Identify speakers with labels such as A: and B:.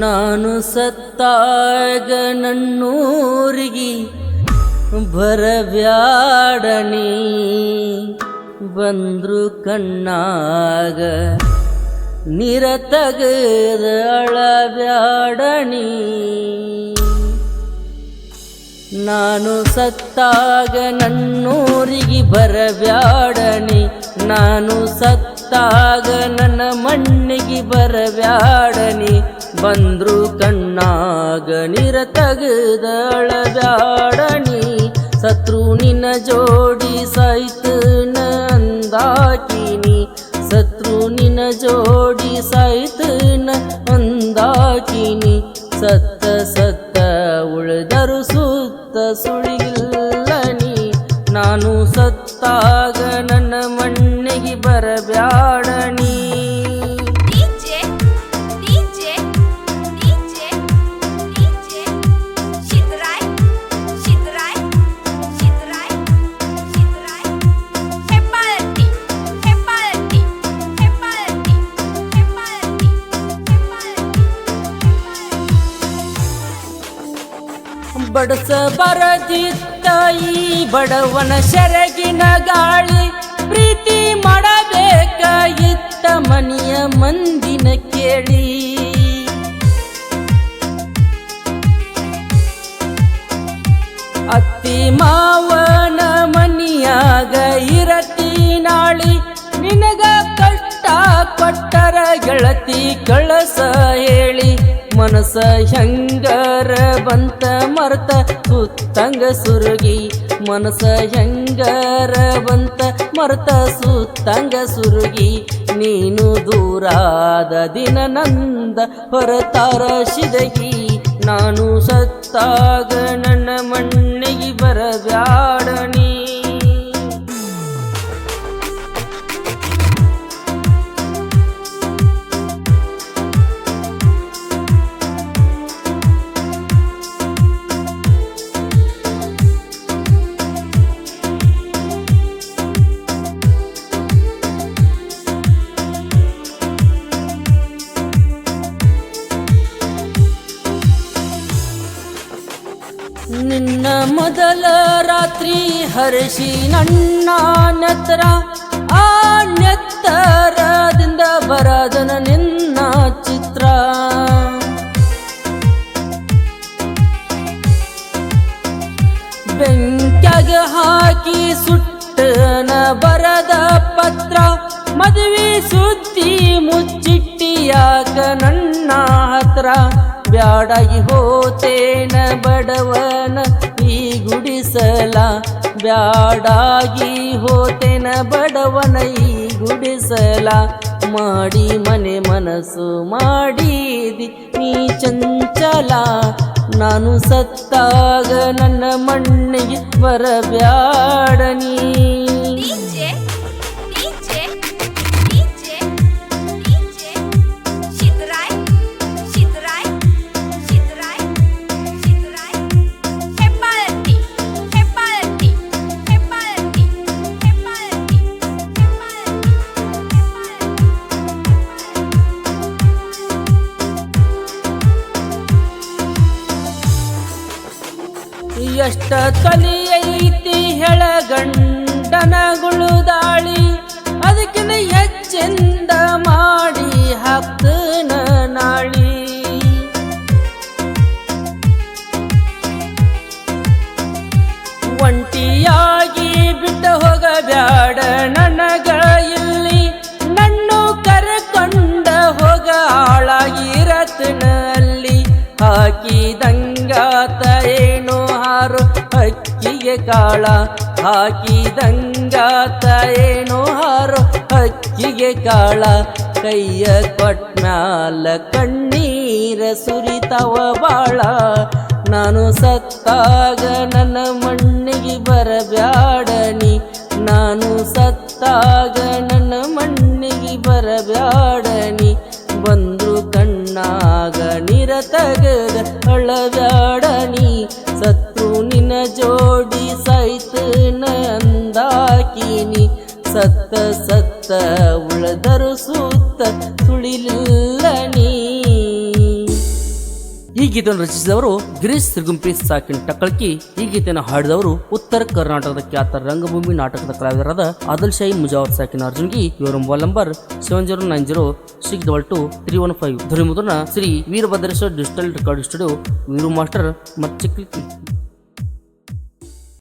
A: ನಾನು ಸತ್ತಾಗ ನನ್ನೂರಿಗೆ ಬರಬ್ಯಾಡನಿ ಬಂದ್ರು ಕಣ್ಣಾಗ ನಿರತಗದಳಬ್ಯಾಡಣಿ ನಾನು ಸತ್ತಾಗ ನನ್ನೂರಿಗೆ ಬರಬ್ಯಾಡನಿ ನಾನು ಸತ್ತಾಗ ನನ್ನ ಮಣ್ಣಿಗೆ ಬರಬ್ಯಾಡನಿ ಬಂದ್ರು ಕಣ್ಣಾಗ ನಿರ ತೆಗೆದಳಬ್ಯಾಡಣಿ ಸತ್ರು ನಿನ್ನ ಜೋಡಿ ಸೈತನ ಅಂದಾಕಿನಿ, ಸತ್ರು ನಿನ್ನ ಜೋಡಿ ಸೈತನ ಅಂದಾಕಿನಿ, ಸತ್ತ ಸತ್ತ ಉಳಿದರು ಸುತ್ತ ಸುಳಿಗಿಲ್ಲನಿ ನಾನು ಸತ್ತಾಗ ನನ್ನ ಮಣ್ಣಿಗೆ ಬರಬ್ಯಾಡಣಿ ಬಡಸ ಬರದಿತ್ತ ಈ ಬಡವನ ಸೆರಗಿನ ಗಾಳಿ ಪ್ರೀತಿ ಮಾಡಬೇಕ ಇತ್ತ ಮನೆಯ ಮಂದಿನ ಕೇಳಿ. ಅತ್ತಿ ಮಾವನ ಮನಿಯಾಗ ಇರತಿ ನಾಳಿ ನಿನಗ ಕಷ್ಟ ಕೊಟ್ಟರ ಗೆಳತಿ ಕಳಸ ಹೇಳಿ. ಮನಸ ಹೆಂಗರ ಬಂತ ಮರ್ತ ಸುತ್ತಂಗ ಸುರುಗಿ. ಮನಸ ಹೆಂಗರ ಬಂತ ಮರ್ತ ಸುತ್ತಂಗ ಸುರುಗಿ. ನೀನು ದೂರಾದ ದಿನ ನಂದ ಹೊರತಾರ ಶಿದಗಿ ನಾನು ಸತ್ತಾಗ ನನ್ನ ಮಣ್ಣಿಗೆ ಬರಬ್ಯಾಡಣಿ ಮೊದಲ ರಾತ್ರಿ ಹರಿಸಿ ನನ್ನ ನೆತ್ತರ ಆ ನೆತ್ತರದಿಂದ ಬರದನ ನಿನ್ನ ಚಿತ್ರ. ಬೆಂಕ್ಯಾಗ ಹಾಕಿ ಸುಟ್ಟನ ಬರದ ಪತ್ರ, ಮದುವೆ ಸುದ್ದಿ ಮುಚ್ಚಿಟ್ಟಿಯಾಗ ನನ್ನ ಹತ್ರ. ಬ್ಯಾಡಾಗಿ ಹೋತೇನ ಬಡವನ ಗುಡಿಸಲ ಬ್ಯಾಡಾಗಿ ಹೋತೆನ ಬಡವನ ಈ ಗುಡಿಸಲ ಮಾಡಿ ಮನೆ ಮನಸ್ಸು ಮಾಡಿದಿ ನೀ ಚಂಚಲ, ನಾನು ಸತ್ತಾಗ ನನ್ನ ಮಣ್ಣಿಗೆ ಬರಬ್ಯಾಡನೀ ಎಷ್ಟ ತಲಿ ಐತಿ ಹೆಳಗಂಡನಗುಳು ದಾಳಿ. ಅದಕ್ಕಿಂತ ಹೆಚ್ಚಿಂದ ಮಾಡಿ ಹಾಕ್ತನ ನಾಳಿ. ಹಕ್ಕಿಗೆ ಕಾಳ ಹಾಕಿದಂಗಾತ ಏನು ಹಾರೋ ಅಕ್ಕಿಗೆ ಕಾಳ ಕೈಯ ಕೊಟ್ಮ್ಯಾಲ ಕಣ್ಣೀರ ಸುರಿತವ ಬಾಳ. ನಾನು ಸತ್ತಾಗ ನನ್ನ ಮಣ್ಣಿಗೆ ಬರಬ್ಯಾಡನಿ. ನಾನು ಸತ್ತಾಗ ಈ ಗೀತೆಯನ್ನು ರಚಿಸಿದವರು ಗಿರೀಶ್ ಸಿರ್ಗುಂಪಿ ಸಾಕಿನ್ ಟಕ್ಕಳಕಿ ಈ ಗೀತೆಯನ್ನು ಹಾಡಿದವರು ಉತ್ತರ ಕರ್ನಾಟಕದ ಖ್ಯಾತ ರಂಗಭೂಮಿ ನಾಟಕದ ಕಲಾವಿದರಾದ ಆದಲ್ ಶಾಹಿ ಮುಜಾವರ್ ಸಾಕಿನ್ ಅರ್ಜುನ್ಗಿ ಇವರ mobile number seven zero nine zero six double two three one five. ಧ್ವನಿ ಮುದ್ರಣ Shri Veerabhadreshwara digital record studio Veeru master ಮತ್ತು